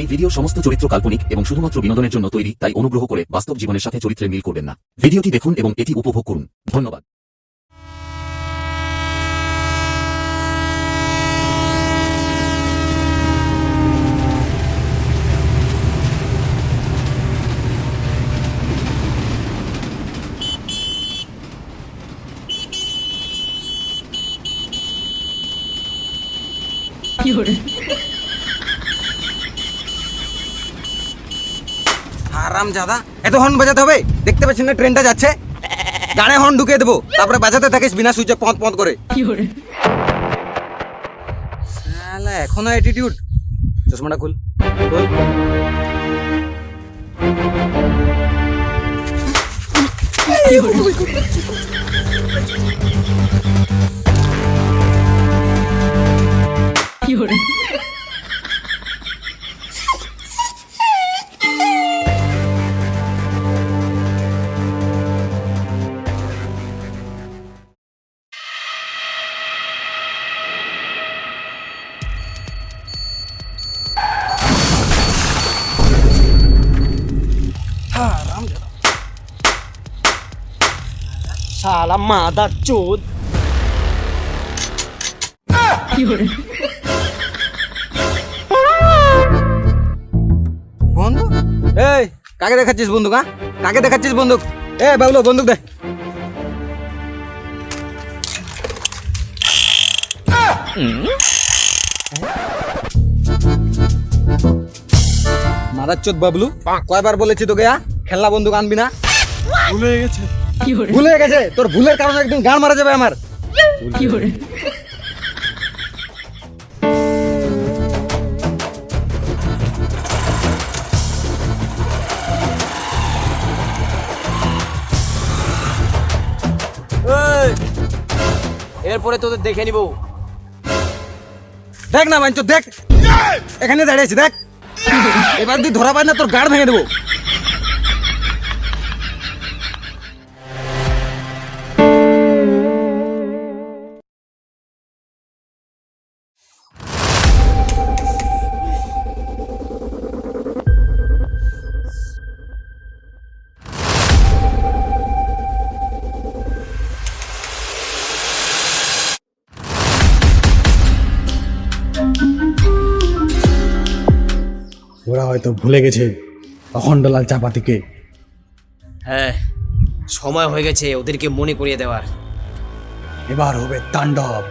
এই ভিডিও সমস্ত চরিত্র কাল্পনিক এবং শুধুমাত্র বিনোদনের জন্য তৈরি, তাই অনুগ্রহ করে বাস্তব জীবনের সাথে চরিত্রের মিল করবেন না। ভিডিওটি দেখুন এবং এটি উপভোগ করুন। ধন্যবাদ। আরাম জাদা। এত হর্ন বাজাতে হবে? দেখতে পাচ্ছেন না ট্রেনটা যাচ্ছে। গানে হর্ন ঢুকিয়ে দেবো। তারপরে বাজাতে থাকিস বিনা সুইচে পঁত পঁত করে। শালা এখনও অ্যাটিটিউড চশমাটা খুল। খুল। শালা মাদার চোদ। বন্দুক? এই কাকে দেখাচ্ছিস বন্দুক হ্যাঁ? কাকে দেখাচ্ছিস বন্দুক? এ বাবলু বন্দুক দে। মাদার চোদ বাবলু কয়বার বলেছি তোকে হ্যাঁ? খেলনা বন্দুক আনবি না। ভুলে গেছে। ভুলে গেছে। তোর ভুলের কারণে একদিন গান মারা যাবে আমার। এরপরে তোদের দেখে নিব। দেখ না বাঞ্চ দেখ। এখানে দাঁড়িয়েছি দেখ। এবার তুই ধরা পাই না তোর গাড় ভেঙে দেবো। ওরা হয়তো ভুলে গেছে অখণ্ডলাল চাপাতিকে। হ্যাঁ সময় হয়ে গেছে ওদেরকে মনে করিয়ে দেওয়ার। এবার হবে তাণ্ডব।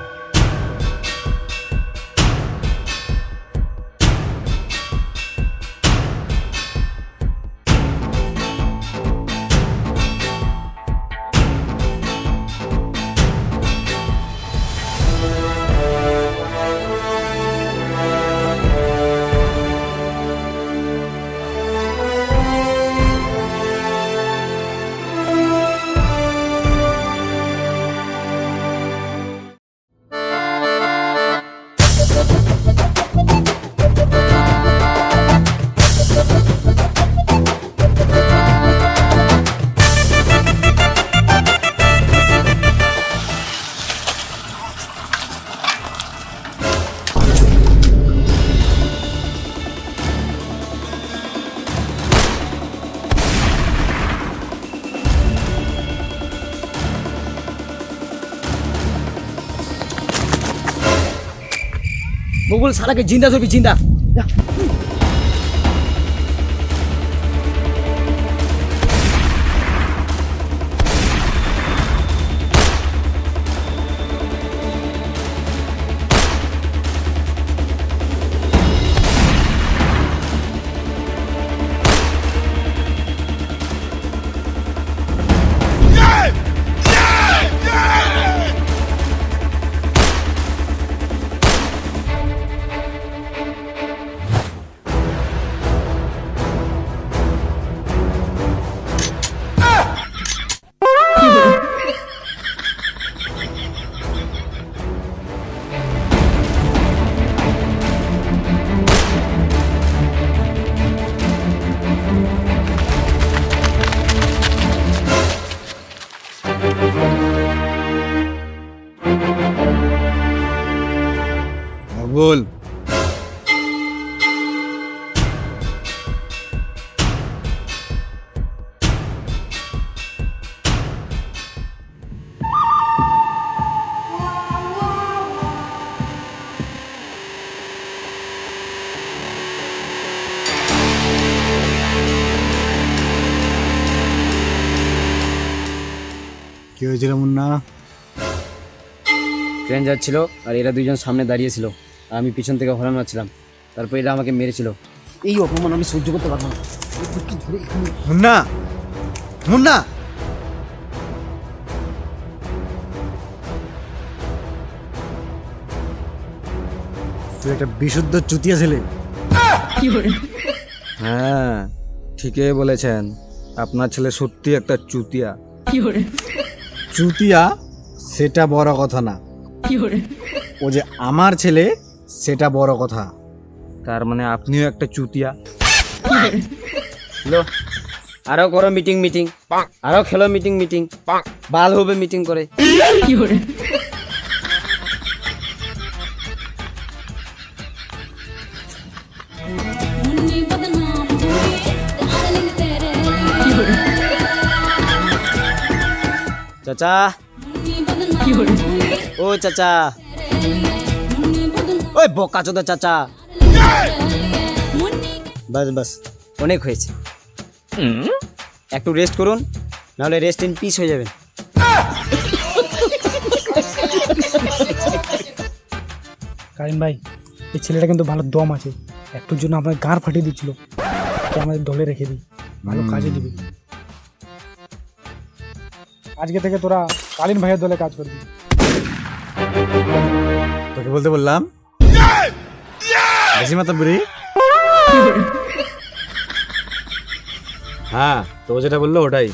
বকুল সালাকে জিন্দা ধরবি জিন্দা। ভুল। হয়েছিল মুন্না? ট্রেন যাচ্ছিল আর এরা দুজন সামনে দাঁড়িয়েছিল আমি পিছন থেকে হরান মারছিলাম। তারপর এরা আমাকে মেরেছিল। এই অপমান আমি সহ্য করতে পারব না। মুন্না! মুন্না! তুই একটা বিশুদ্ধ চুতিয়া ছেলে। হ্যাঁ ঠিকই বলেছেন। আপনার ছেলে সত্যি একটা চুতিয়া। চুতিয়া সেটা বড় কথা না। ও যে আমার ছেলে সেটা বড় কথা। তার মানে আপনিও একটা চুতিয়া। আরও করো মিটিং মিটিং আরও খেলো মিটিং মিটিং বাল হবে মিটিং করে। চাচা। ও চাচা। ওই বোকাচোদা চাচা। বাস বাস অনেক হয়েছে। একটু রেস্ট করুন নাহলে রেস্ট ইন পিস হয়ে যাবেন। কারিম ভাই এই ছেলেটা কিন্তু ভালো দম আছে। একটুর জন্য আপনার গাড় ফাটিয়ে দিচ্ছিল। তো আমাদের দলে রেখে দিই ভালো কাজে দিবি। আজকে থেকে তোরা কালীন ভাইয়ের দলে কাজ করবি। তোকে বলতে বললাম বেশি মাতা বুড়ি? হ্যাঁ তো যেটা বলল ওটাই।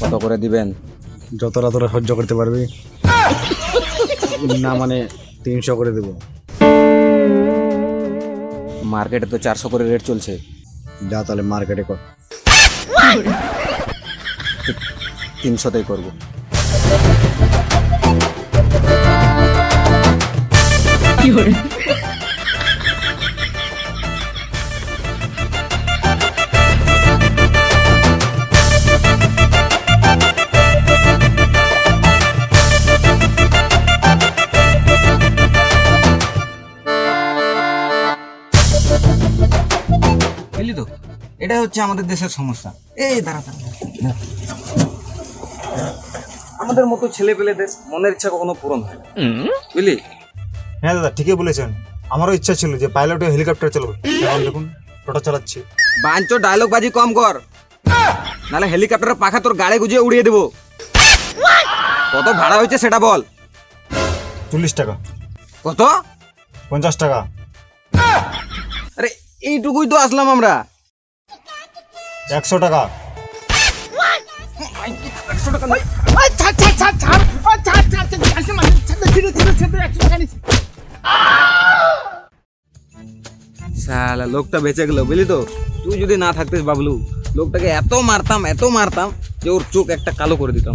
কত করে দিবেন? যতটা তোরা সহ্য করতে পারবি। না মানে তিনশো করে দেবো। মার্কেটে তো চারশো করে রেট চলছে। যা তাহলে মার্কেটে কর। তিনশোতেই করব। বুঝলি হচ্ছে আমাদের দেশের সমস্যা। এই দাঁড়া। আমাদের মতো ছেলে পেলেদের মনের ইচ্ছা কখনো পূরণ হয় না। বুঝলি? হ্যাঁ দাদা ঠিকই বলেছেন। আমারও ইচ্ছা ছিল যে পাইলটে হেলিকপ্টার চালাবো। এখন দেখুন টোটো চালাচ্ছি। বাঞ্চো ডায়লগ বাজি কম কর। নাহলে হেলিকপ্টারের পাখা তোর গাড়ে গুজিয়ে উড়িয়ে দেবো। কত ভাড়া হয়েছে সেটা বল। চল্লিশ টাকা। কত? পঞ্চাশ টাকা। আরে এইটুকুই তো আসলাম আমরা। একশো টাকা। শালা লোকটা বেঁচে গেল বুঝলি তো? তুই যদি না থাকতিস বাবলু লোকটাকে এত মারতাম এত মারতাম যে ওর চোখ একটা কালো করে দিতাম।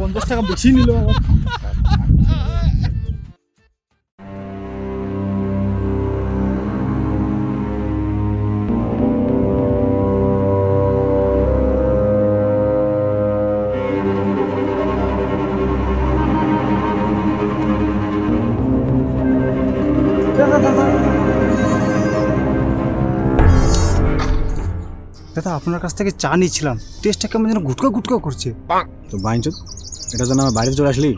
পঞ্চাশ টাকা বেশি নিল দাদা আপনার কাছ থেকে চা নিয়েছিলাম টেস্টটা কেমন যেন গুটকা গুটকা করছে। তো বাইঞ্চ এটা যেন আমার বাড়িতে চলে আসলি।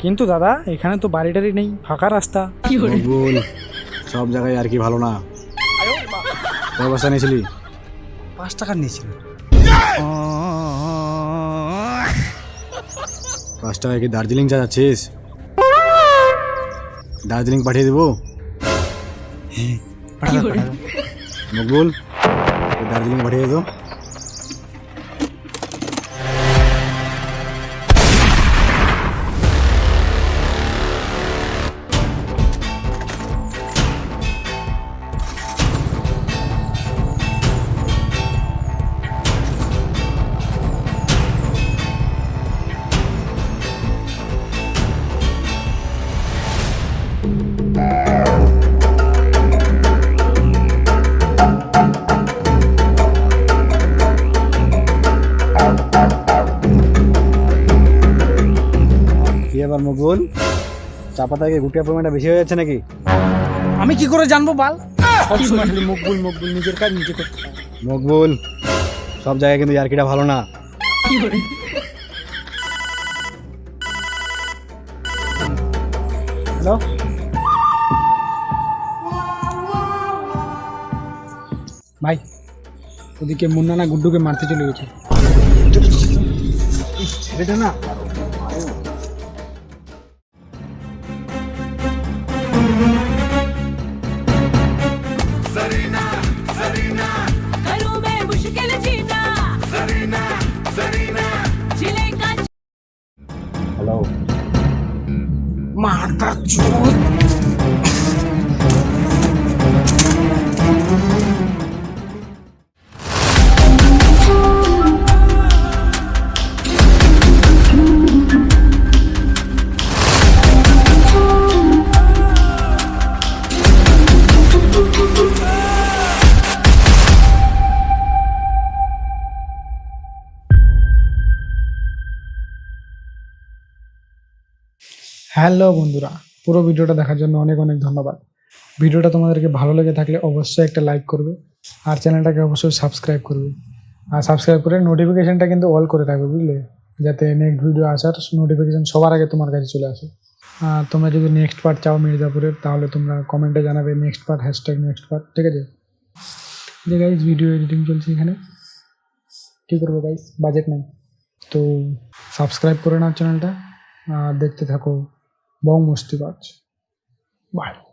কিন্তু দাদা এখানে তো বাড়ি টাড়ি নেই ফাঁকা রাস্তা। বল সব জায়গায় আর কি ভালো না। কয় বস্তা নিয়েছিলি? পাঁচ টাকা নিয়েছিলাম পাঁচ টাকায় কি দার্জিলিং চা যাচ্ছিস? দার্জিলিং পাঠিয়ে দেবো। মকবুল ওই দার্জিলিং পাঠিয়ে দো চা পাতা কি গুটিয়া পরিমাণটা বেশি হয়ে যাচ্ছে নাকি? আমি কি করে জানব বাল? সময় খালি মকবুল মকবুল নিজের কাজ নিজে করতে হয়। মকবুল সব জায়গায় কিন্তু ইয়ার্কিটা ভালো না। হ্যালো? ভাই ওদিকে মুন্না না গুড্ডুকে মারতে চলে গেছে। ছেলেটা না হ্যালো বন্ধুরা, পুরো ভিডিওটা দেখার জন্য অনেক অনেক ধন্যবাদ। ভিডিওটা তোমাদেরকে ভালো লেগে থাকলে অবশ্যই একটা লাইক করবে আর চ্যানেলটাকে অবশ্যই সাবস্ক্রাইব করবে। আর সাবস্ক্রাইব করে নোটিফিকেশানটা কিন্তু অল করে রাখবে বুঝলে? যাতে নেক্সট ভিডিও আসার নোটিফিকেশান সবার আগে তোমার কাছে চলে আসে। আর তোমরা যদি নেক্সট পার্ট চাও মির্জাপুরের, তাহলে তোমরা কমেন্টে জানাবে next part hashtag next part ঠিক আছে? যে গাইজ ভিডিও এডিটিং চলছে এখানে। কী করব গাইজ বাজেট নেই। তো সাবস্ক্রাইব করে নাও চ্যানেলটা আর দেখতে থাকো। Bom motivados. Bye.